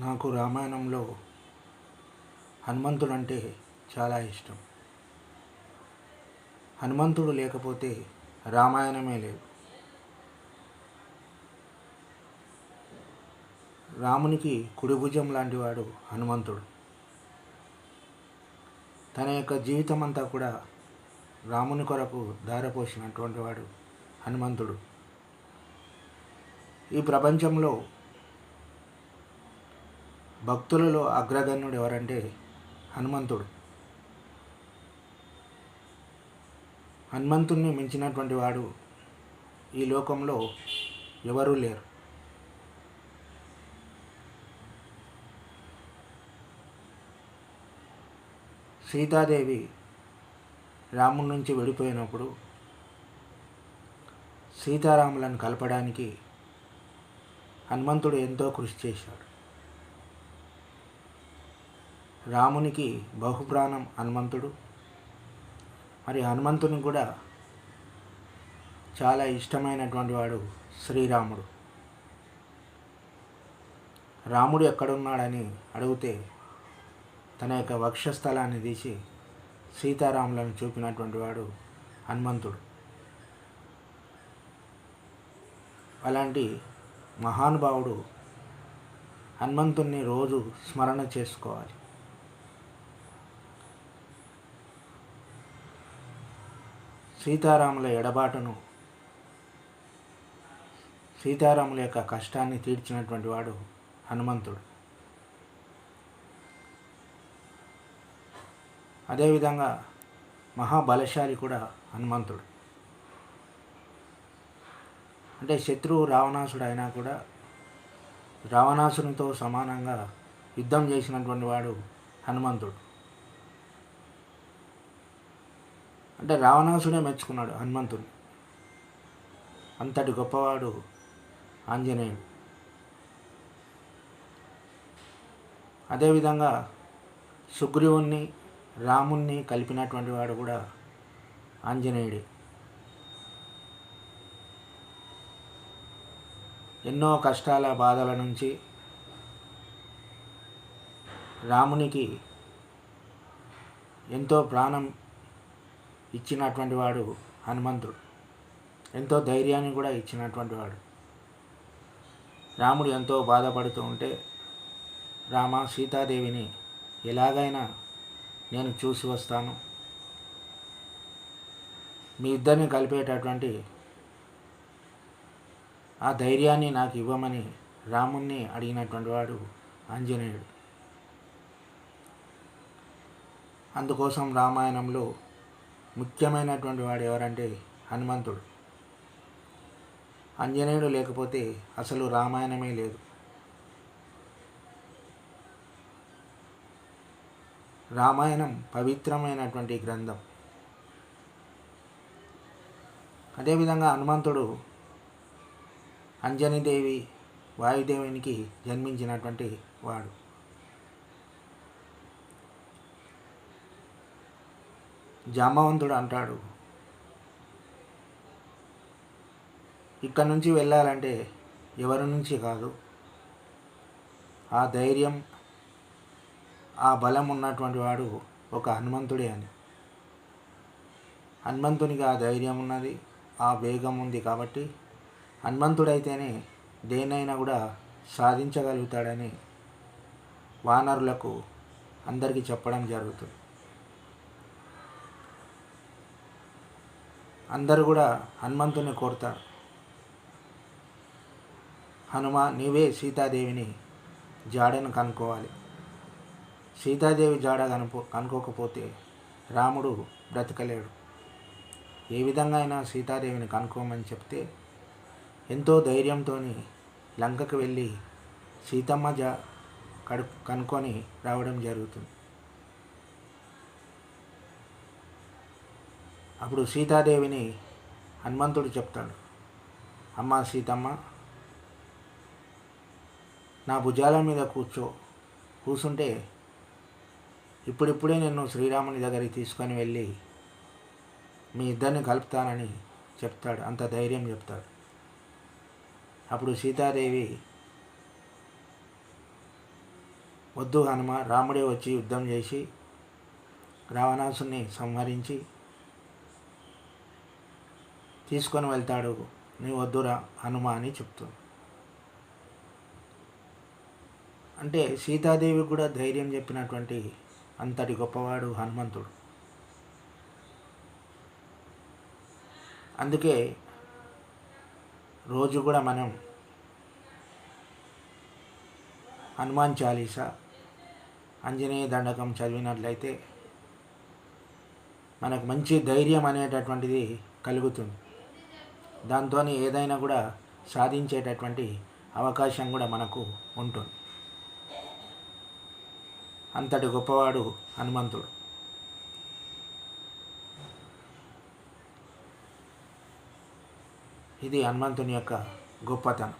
నాకు రామాయణంలో హనుమంతుడు అంటే చాలా ఇష్టం. హనుమంతుడు లేకపోతే రామాయణమే లేదు. రామునికి కుడిభుజం లాంటివాడు హనుమంతుడు. తన యొక్క జీవితం అంతా కూడా రాముని కొరకు దారపోసినటువంటి వాడు హనుమంతుడు. ఈ ప్రపంచంలో భక్తులలో అగ్రగణ్యుడు ఎవరంటే హనుమంతుడు. హనుమంతుణ్ణి మించినటువంటి వాడు ఈ లోకంలో ఎవరూ లేరు. సీతాదేవి రాముడి నుంచి వెళ్ళిపోయినప్పుడు సీతారాములను కలపడానికి హనుమంతుడు ఎంతో కృషి చేశాడు. రామునికి బహుప్రాణం హనుమంతుడు. మరి హనుమంతుని కూడా చాలా ఇష్టమైనటువంటి వాడు శ్రీరాముడు. రాముడు ఎక్కడున్నాడని అడిగితే తన యొక్క వక్షస్థలాన్ని తీసి సీతారాములను చూపినటువంటి వాడు హనుమంతుడు. అలాంటి మహానుభావుడు హనుమంతుణ్ణి రోజు స్మరణ చేసుకోవాలి. సీతారాముల ఎడబాటును సీతారాముల యొక్క కష్టాన్ని తీర్చినటువంటి వాడు హనుమంతుడు. అదేవిధంగా మహాబలశాలి కూడా హనుమంతుడు. అంటే శత్రువు రావణాసుడు అయినా కూడా రావణాసునితో సమానంగా యుద్ధం చేసినటువంటి వాడు హనుమంతుడు. అంటే రావణాసుడే మెచ్చుకున్నాడు హనుమంతుడు అంతటి గొప్పవాడు ఆంజనేయుడు. అదేవిధంగా సుగ్రీవుణ్ణి రాముణ్ణి కలిపినటువంటి వాడు కూడా ఆంజనేయుడే. ఎన్నో కష్టాల బాధల నుంచి రామునికి ఎంతో ప్రాణం ఇచ్చినటువంటి వాడు హనుమంతుడు. ఎంతో ధైర్యాన్ని కూడా ఇచ్చినటువంటి వాడు. రాముడు ఎంతో బాధపడుతూ ఉంటే రామ సీతాదేవిని ఎలాగైనా నేను చూసి వస్తాను. మీ ఇద్దరిని కలిపేటటువంటి ఆ ధైర్యాన్ని నాకు ఇవ్వమని రాముణ్ణి అడిగినటువంటి వాడు ఆంజనేయుడు. అందుకోసం రామాయణంలో ముఖ్యమైనటువంటి వాడు ఎవరంటే హనుమంతుడు. ఆంజనేయుడు లేకపోతే అసలు రామాయణమే లేదు. రామాయణం పవిత్రమైనటువంటి గ్రంథం. అదేవిధంగా హనుమంతుడు అంజనీదేవి వాయుదేవునికి జన్మించినటువంటి వాడు. జామవంతుడు అంటాడు. ఇక్కడ నుంచి వెళ్ళాలంటే ఎవరి నుంచి కాదు. ఆ ధైర్యం ఆ బలం ఉన్నటువంటి వాడు ఒక హనుమంతుడే అని. హనుమంతునికి ఆ ధైర్యం ఉన్నది ఆ వేగం ఉంది కాబట్టి హనుమంతుడైతేనే దేనైనా కూడా సాధించగలుగుతాడని వానరులకు అందరికీ చెప్పడం జరుగుతుంది. అందరూ కూడా హనుమంతుని కోరుతారు. హనుమ నీవే సీతాదేవిని జాడను కనుక్కోవాలి. సీతాదేవి జాడ కనుపో కనుక్కోకపోతే రాముడు బ్రతకలేడు. ఏ విధంగా అయినా సీతాదేవిని కనుక్కోమని చెప్తే ఎంతో ధైర్యంతో లంకకు వెళ్ళి సీతమ్మ జా కడు కనుక్కొని రావడం జరుగుతుంది. అప్పుడు సీతాదేవిని హనుమంతుడు చెప్తాడు అమ్మ సీతమ్మ నా భుజాల మీద కూర్చో. కూర్చుంటే ఇప్పుడిప్పుడే నేను శ్రీరాముని దగ్గరికి తీసుకొని వెళ్ళి మీ ఇద్దరిని కలుపుతానని చెప్తాడు అంత ధైర్యం చెప్తాడు. అప్పుడు సీతాదేవి వద్దు హనుమ రాముడే వచ్చి యుద్ధం చేసి రావణాసుని సంహరించి తీసుకొని వెళ్తాడు. నీ వద్దురా హనుమ అని చెప్తుంది. అంటే సీతాదేవి కూడా ధైర్యం చెప్పినటువంటి అంతటి గొప్పవాడు హనుమంతుడు. అందుకే రోజు కూడా మనం హనుమాన్ చాలీస ఆంజనేయ దండకం చదివినట్లయితే మనకు మంచి ధైర్యం అనేటటువంటిది కలుగుతుంది. దాంతో ఏదైనా కూడా సాధించేటటువంటి అవకాశం కూడా మనకు ఉంటుంది. అంతటి గొప్పవాడు హనుమంతుడు. ఇది హనుమంతుని యొక్క గొప్పతనం.